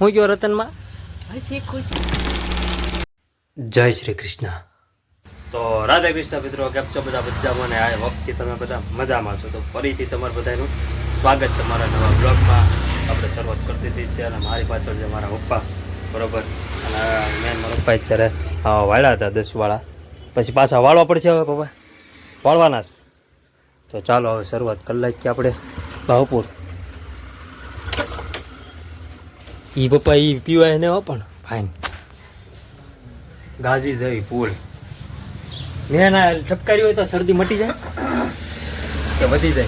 હું ગયો રતનમાં? જય શ્રી કૃષ્ણ. તો રાધા કૃષ્ણ મિત્રો કેમ છો બધા? બધા મને આ વખતે તમે બધા મજામાં છો? તો ફરીથી તમારું બધાનું સ્વાગત છે મારા નવા બ્લોગમાં. આપણે શરૂઆત કરી દીધી છે અને મારી પાછળ છે મારા પપ્પા. બરોબર? અને મેન મારા પપ્પા અત્યારે અ, વાળ્યા હતા દસ વાળા પછી પાછા વાળવા પડશે હવે પપ્પા? વાળવાના તો ચાલો હવે શરૂઆત કરી નાખીએ આપણે. ભાવપુર ઈ પપ્પા ઈ પીવાય ને હો પણ ફાઈન ગાજી જઈ પૂલ મેં ના ઠપકારી હોય તો શરદી મટી જાય. કે વધી જાય.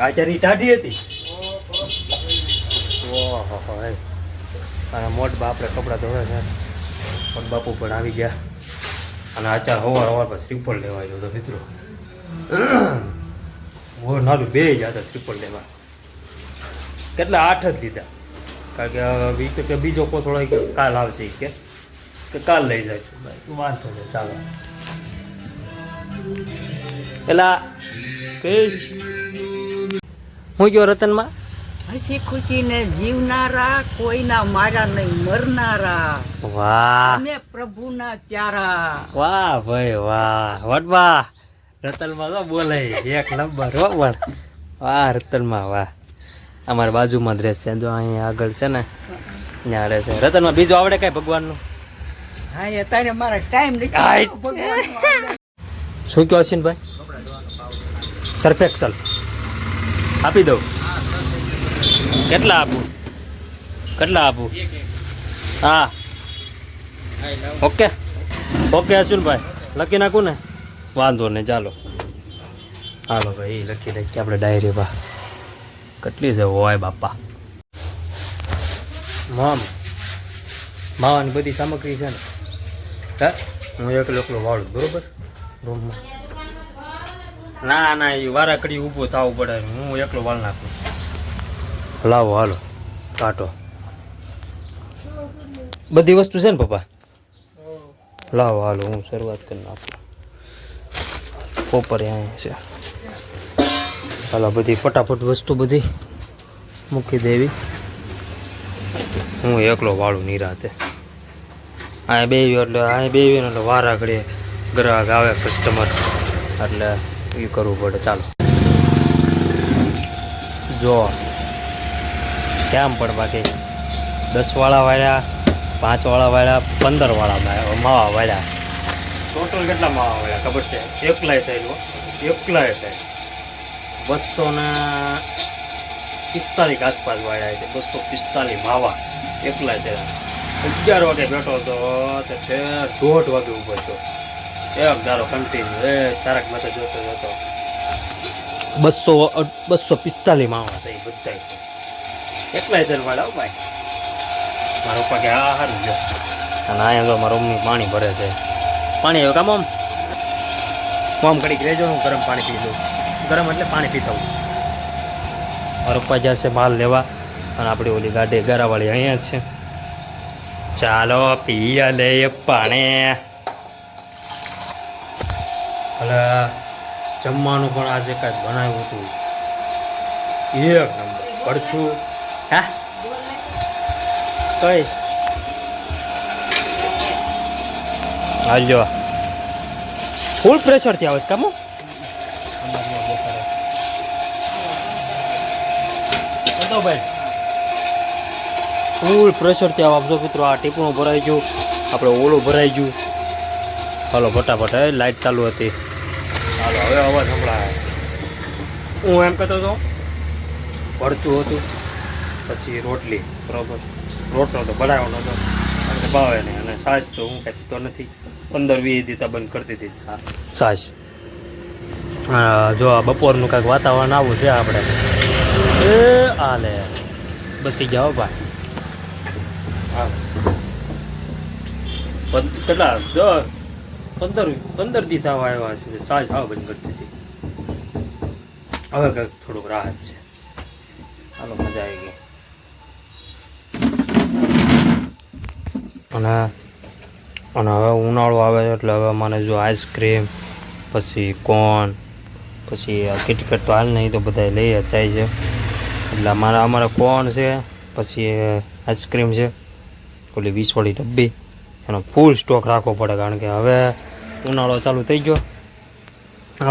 આચારી ટાઢી હતી. ઓહો અને મોટ બાપરે કપડાં ધોવે છે. મોટ બાપુ પણ આવી ગયા. અને આચાર હવાર હવાર પર શ્રીફળ લેવા ગયો તો મિત્રો. ઓ નાલું બે જ હતા ત્રિપલ લેવા. કેટલા આઠ જ લીધા. કારણ કે તો કે બીજો કોથળો ઈ કાલ આવશે કે. કે કાલ લઈ જાય. તું વાંધો નહીં ચાલો. પેલા કઈ? હું ગયો રતનમાં? હસી ખુશી ને જીવનારા કોઈના મારા નહીં મરનારા. વાહ. ને પ્રભુના પ્યારા. વાહ ભાઈ વાહ. વટવા. રતનમાં તો બોલે એક નંબર હો પણ. વાહ રતનમાં વાહ. અમારા બાજુમાં જ રહેશે. જો અહીંયા આગળ છે ને ત્યાં રહેશે રતનમાં બીજું આવડે કઈ ભગવાનનું? હા એ તારે મારા ટાઈમ. શું કહો છે ભાઈ? સરફેક્સલ. આપી દઉં. કેટલા આપું? કેટલા આપું? હા. ઓકે. ઓકે અશ્વિનભાઈ લખી નાખું ને? વાંધો નહીં ચાલો. હાલો ભાઈ એ લખી નાખીએ આપણે ડાયરીમાં કેટલી છે હોય બાપા. મામ માવાની બધી સામગ્રી છે ને. હે? હું એકલો એકલો વાળું બરોબર? રૂમમાં. ના ના એ વારા કડી ઊભું થવું પડે. હું એકલો વાળ નાખું લાવો હાલો. કાંટો. બધી વસ્તુ છે ને પપ્પા? લાવો હાલો હું શરૂઆત કરી નાખું. પોપર અહીંયા છે. હાલો, બધી ફટાફટ વસ્તુ બધી મૂકી દેવી. હું એકલો વાળું નિરાતે. અહીંયા બે એટલે અહીંયા બે એટલે વારા ઘડીએ ગ્રાહક આવે કસ્ટમર એટલે એ કરવું પડે. ચાલો. જો કેમ પણ બાકી? દસવાળા વાળ્યા પાંચવાળા વાળ્યા પંદર વાળા મા- માવા વાળ્યા ટોટલ કેટલા માવા વાળ્યા ખબર છે? એકલાય થયેલું એકલાય થાય. બસો ને પિસ્તાલીસ આસપાસ વાળ્યા છે. બસો પિસ્તાલીસ માવા એકલાય થયેલા. અગિયાર વાગે બેઠો હતો, તો દોઢ વાગે ઊભો છો એક દારો કન્ટિન્યુ એ તારક માથે જોતો જોતો બસો બસો પિસ્તાલીસ માવા છે એ બધા એકલાય થયેલ વાળા ભાઈ. મારા કે આ સારું છે અને અહીંયા તો મારા મમ્મી પાણી ભરે છે. પાણી આવ્યું કામ આમ? આમ ઘડીક રહેજો હું ગરમ પાણી પી લઉં. ગરમ એટલે પાણી પીતા હું મારા જશે માલ લેવા અને આપણી ઓલી ગાડી ગારાવાળી અહીંયા છે. ચાલો પીએ લે પાણી. એટલે જમવાનું પણ આજે કાંઈ બનાવ્યું હતું. એક નંબર પડતું હા? કઈ? હાલજો ફૂલ પ્રેશરથી આવે છે કામો? ફૂલ પ્રેશરથી આવે. આપજો મિત્રો આ ટીપણું ભરાઈ ગયું. આપણે ઓલું ભરાઈ ગયું. હાલો ફટાફટ એ લાઇટ ચાલુ હતી. હાલો હવે અવાજ સંભળાય. હું એમ કહેતો હતો ભરતું હતું. પછી રોટલી બરાબર. રોટલો તો બનાવ્યો નહોતો અને ભાવે નહીં. અને સાસ તો હું કાંઈ પીતો નથી. પંદર વીસ દીતા બંધ કરી દીધી સા સાસ. હા, જો આ બપોરનું કાંઈક વાતાવરણ આવું છે આપણે. એ આલે. બસી જાઓ ભાઈ. હા. કેટલા? દસ? પંદર પંદર દીધા આવ્યા છે. સાંજ હાવ બંધ કરતી હતી હવે કંઈક થોડુંક રાહત છે. હાલો મજા આવી ગઈ. અને અને હવે ઉનાળો આવે છે એટલે હવે મને જો આઈસ્ક્રીમ પછી કોન પછી કિટકેટ તો હાલ નહીં તો બધા લઈ જાય છે. એટલે અમારા અમારા કોણ છે, પછી આઈસ્ક્રીમ છે, ઓલી વીસવાળી ડબ્બી, એનો ફૂલ સ્ટોક રાખવો પડે કારણ કે હવે ઉનાળો ચાલુ થઈ ગયો.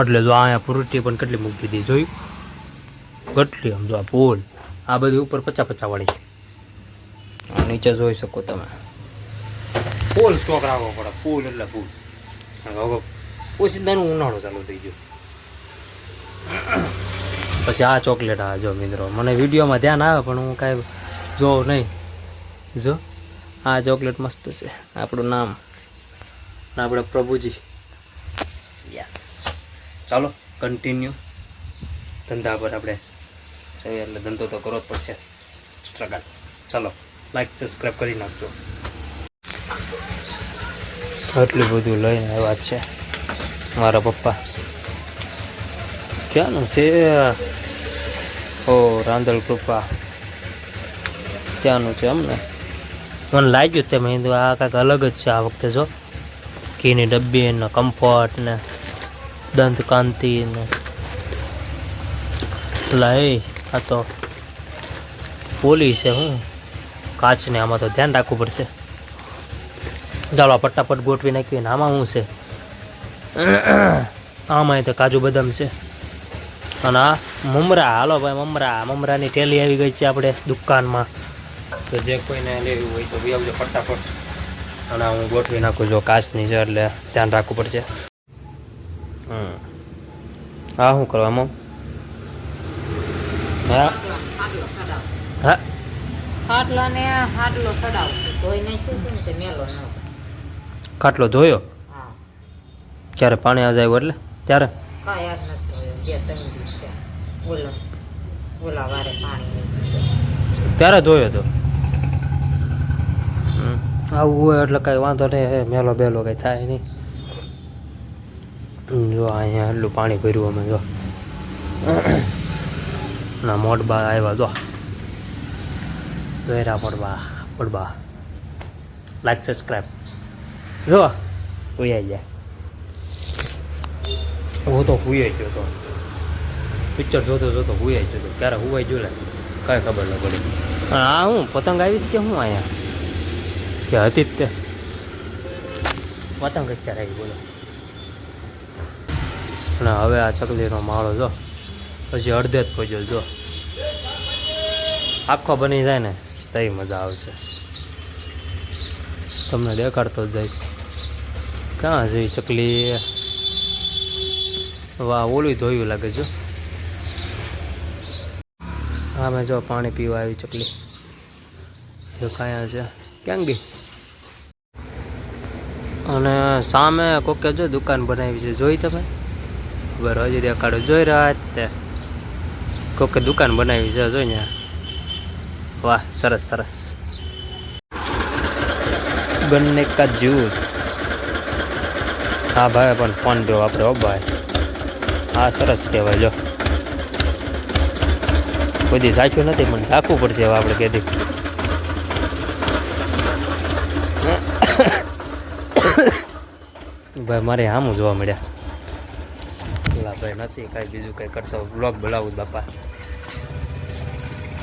એટલે જો અહીંયા ફ્રૂટી પણ કેટલી મૂકી દીધી જોયું? કેટલી આમ જો આ ફૂલ આ બધી ઉપર પચા પચાસ વાળી નીચે જોઈ શકો તમે. ફૂલ સ્ટોક રાખવો પડે, ફૂલ એટલે ફૂલ. હવે ઓછીદાનું ઉનાળો ચાલુ થઈ ગયો. પછી આ ચોકલેટ આ જો મિત્રો, મને વિડીયોમાં ધ્યાન આવે, પણ હું કાંઈ જોઉં નહીં. જો, આ ચોકલેટ મસ્ત છે, આપણું નામ. આપણે પ્રભુજી. યસ ચાલો કન્ટિન્યુ ધંધા પર આપણે છે એટલે ધંધો તો કરવો જ પડશે. સ્ટ્રગલ ચાલો લાઈક સબસ્ક્રાઈબ કરી નાખજો. આટલું બધું લઈને આવ્યા છે મારા પપ્પા. ક્યાંનું છે? ઓ રાંધલ કૃપા ત્યાંનું છે અમને? મને લાગ્યું તે મેં આ કાંઈક અલગ જ છે આ વખતે જો. ઘીની ડબ્બી ને કમ્ફર્ટ ને, દંત કાંતિ ને. લાય આ તો પોલી છે હું. કાચને આમાં તો ધ્યાન રાખવું પડશે. આ પટ્ટાપટ ગોઠવી નાખીએ આમાં શું છે? આમાં તો કાજુ બદામ છે. અને આ મમરા, હાલો ભાઈ મમરા, મમરાની ટેલી આવી ગઈ છે આપણે દુકાનમાં. તો જે કોઈને લેવી હોય તો બી આવજો ફટાફટ. અને હું ગોઠવી નાખું જો કાચની છે એટલે ધ્યાન રાખવું પડશે. હા શું કરવામાં હા. હા. હાટલો ને હાટલો ચડાવશે ધોઈ નાખ્યું છે મેલો ન ખાટલો ધોયો. હા. ક્યારે પાણી આ જાય એટલે? ત્યારે? ત્યારે ધોયો તો? હમ. આવું હોય એટલે કાંઈ વાંધો નહીં. મેલો બેલો કાંઈ થાય નહીં. જો અહીંયા એટલું પાણી ભર્યું અમે જો. ના મોટબા આવ્યા જો. વેરા પડબા પડબા લાઈક સબસ્ક્રાઈબ જો હુઈ ગયા. હું તો હુઈ ગયો તો. પિક્ચર જોતો જોતો હુઈ ગયો તો. ક્યારે હુવાઈ ગયો લે? કાંઈ ખબર ન પડી. આ હું, પતંગ આવીશ કે હું અહીંયા? કે હતી જ તે. પતંગ ક્યારે આવી બોલો. અને હવે આ ચકલીનો માળો જો. પછી અડધે જ પહોંચ્યો જો. આખો બની જાય ને તઈ મજા આવશે. તમને દેખાડતો જ જઈશ. ક્યાં છે ચકલી? વાહ ઓલું ધોયું લાગે જો હા. મેં જો પાણી પીવા આવી ચકલી. જો કાંઈ છે. ક્યાં ગઈ? અને સામે કોકે જો દુકાન બનાવી છે, જોઈ તમે? ખબર હજી દેખાડો. જોઈ રહ્યા તે. કોકે દુકાન બનાવી છે, જોઈ ને. વાહ, સરસ સરસ. ગન્ને કા જ્યુસ? હા ભાઈ, પણ ફોન પે વાપરે ભાઈ. હા, સરસ કહેવાય જો કોઈ સાચું નથી, પણ સાખવું પડશે હવે આપણે કહેતી. ભાઈ, મારે આમું જોવા મળ્યા. ઓલા ભાઈ નથી, કાંઈ બીજું કંઈ કરતો. બ્લોગ બોલાવું બાપા.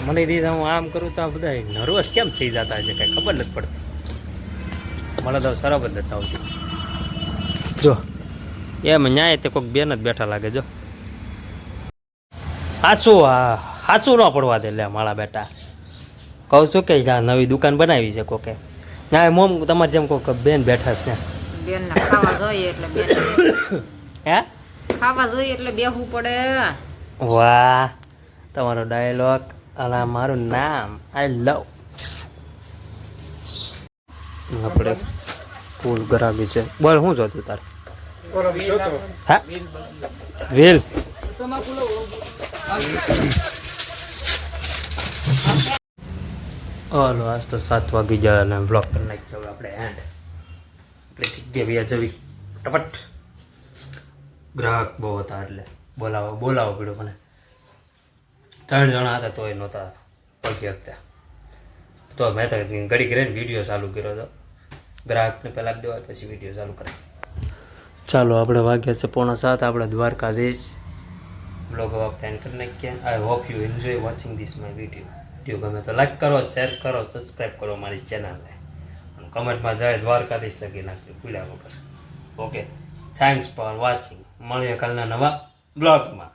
મને દીધા હું આમ કરું તો બધા નર્વસ કેમ થઈ જતા છે કાંઈ ખબર નથી પડતી. મને તો સરબ જ નથી આવતી. જો. એમ ન્યાય તે કોઈક બેન જ બેઠા લાગે જો. હાસું હાસું ન પડવા દે લે મારા બેટા. કહું છું કે જ્યાં નવી દુકાન બનાવી છે કોકે. ના મોમ તમારે જેમ કોઈક બેન બેઠા છે. બેન ને ખાવા જોઈએ એટલે બેન. હે? ખાવા જોઈએ એટલે બેહવું પડે. વાહ તમારો ડાયલોગ અને મારું નામ આઈ લવ આપણે ફૂલ ગરાબી છે. બોલ શું જોતું તારે? હા? વેલ. હાલો, આજ તો સાત વાગી જાય અને બ્લોક કરી નાખ્યો હવે આપણે એન્ડ આપણે જગ્યા વ્યા જવી. ટપટ ગ્રાહક બહુ હતા એટલે બોલાવો બોલાવો પડ્યો મને. ત્રણ જણા હતા તોય નહોતા પછી શકતા તો મેં તો ઘડી કરીને વીડિયો ચાલુ કર્યો હતો ગ્રાહકને પહેલાં આપી દેવા પછી વીડિયો ચાલુ કરે ચાલો આપણે વાગ્યા છે પોણા સાત આપણે દ્વારકાધીશ. બ્લોગ આપણે એન્ડ કરી નાખ્યા I hope you enjoy watching this my video video ગમે તો લાઈક કરો શેર કરો સબસ્ક્રાઈબ કરો મારી ચેનલને અને કમેન્ટમાં જાય દ્વારકાધીશ લખી નાખજો ભૂલ્યા વગર. ઓકે થેન્ક્સ ફોર વોચિંગ મળીએ કાલના નવા બ્લોગમાં